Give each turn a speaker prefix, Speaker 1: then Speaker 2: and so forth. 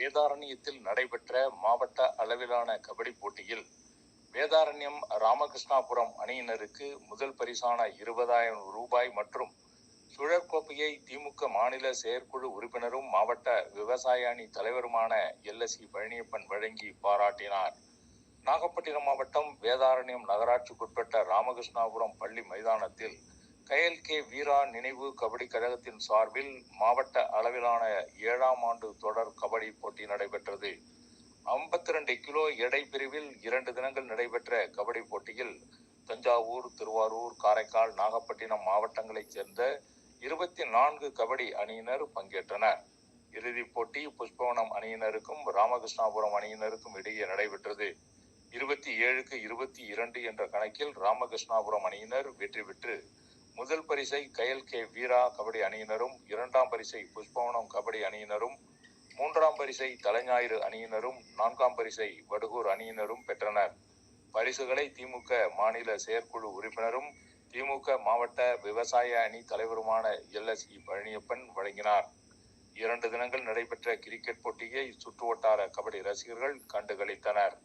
Speaker 1: வேதாரண்யத்தில் நடைபெற்ற மாவட்ட அளவிலான கபடி போட்டியில் வேதாரண்யம் ராமகிருஷ்ணாபுரம் அணியினருக்கு முதல் பரிசான இருபதாயிரம் ரூபாய் மற்றும் சுழற்கோப்பையை திமுக மாநில செயற்குழு உறுப்பினரும் மாவட்ட விவசாய அணி தலைவருமான எல் எஸ் பழனியப்பன் வழங்கி பாராட்டினார். நாகப்பட்டினம் மாவட்டம் வேதாரண்யம் நகராட்சிக்குட்பட்ட ராமகிருஷ்ணாபுரம் பள்ளி மைதானத்தில் கயல் கே வீரா நினைவு கபடி கழகத்தின் சார்பில் மாவட்ட அளவிலான ஏழாம் ஆண்டு தொடர் கபடி போட்டி நடைபெற்றது. ஐம்பத்தி ரெண்டு கிலோ எடை பிரிவில் இரண்டு தினங்கள் நடைபெற்ற கபடி போட்டியில் தஞ்சாவூர் திருவாரூர் காரைக்கால் நாகப்பட்டினம் மாவட்டங்களைச் சேர்ந்த இருபத்தி நான்கு கபடி அணியினர் பங்கேற்றனர். இறுதிப் போட்டி புஷ்பவனம் அணியினருக்கும் ராமகிருஷ்ணாபுரம் அணியினருக்கும் இடையே நடைபெற்றது. இருபத்தி ஏழுக்கு இருபத்தி இரண்டு என்ற கணக்கில் ராமகிருஷ்ணாபுரம் அணியினர் வெற்றி பெற்று முதல் பரிசை கயல் கே வீரா கபடி அணியினரும் இரண்டாம் பரிசை புஷ்பவனம் கபடி அணியினரும் மூன்றாம் பரிசை தலைஞாயிறு அணியினரும் நான்காம் பரிசை வடுகூர் அணியினரும் பெற்றனர். பரிசுகளை திமுக மாநில செயற்குழு உறுப்பினரும் திமுக மாவட்ட விவசாய அணி தலைவருமான எல். எஸ். இ. பழனியப்பன் வழங்கினார். இரண்டு தினங்கள் நடைபெற்ற கிரிக்கெட் போட்டியை சுற்றுவட்டார கபடி ரசிகர்கள் கண்டுகளித்தனர்.